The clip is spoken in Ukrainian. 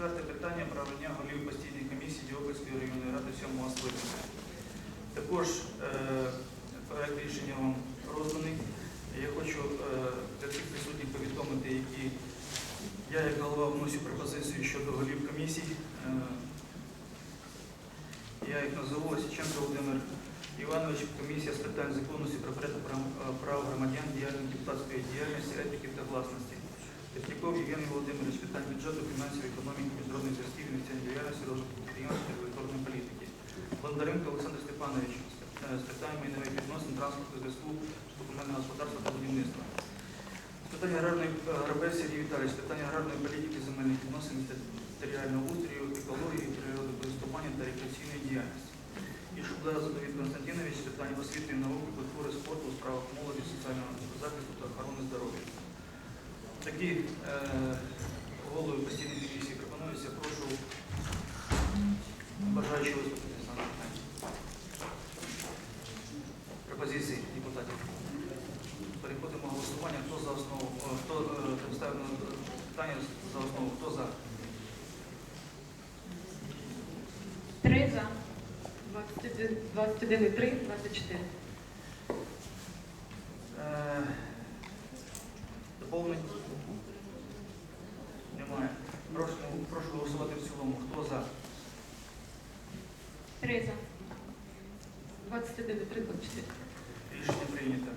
Четверте питання про обрання голів постійної комісії Діопольської районної ради сьомого скликання. Також е, проект рішення вам розданий. Я хочу е, для всіх присутніх повідомити, які я як голова вносю пропозицію щодо голів комісій. Е, Я їх назову Осіченко Володимир Іванович, комісія з питань законності про прав громадян, діяльності депутатської діяльності, етики та власності. Тепляков Євгеній Володимирович, питань бюджету, фінансів, економіки, міжнародних зв'язків, інвестиційної діяльності, розвитку підприємств та регуляторної політики. Бондаренко Олександр Степанович з пи- з питань майнових відносин, транспорту, зв'язку, комунального господарства та будівництва. З питань аграрної е, Грабець Сергій Віталійович, з питань аграрної політики, земельних відносин, територіального устрою, екології, природокористування та рекреаційної діяльності. І Шубла Задовід Константинович з питань освіти науки, культури, спорту, справах молоді, соціального захисту та. Такі е, голови постійної комісії пропонуються. Прошу бажаючи виступити з питання. Пропозиції депутатів. Переходимо до голосування. Хто за основу? Хто е, представив питання за основу? Хто за? Три за. 21, 21 і 3, 24. Немає. Прошу, прошу голосувати в цілому. Хто за? Три за. 21 і 3, 24. Рішення прийнято.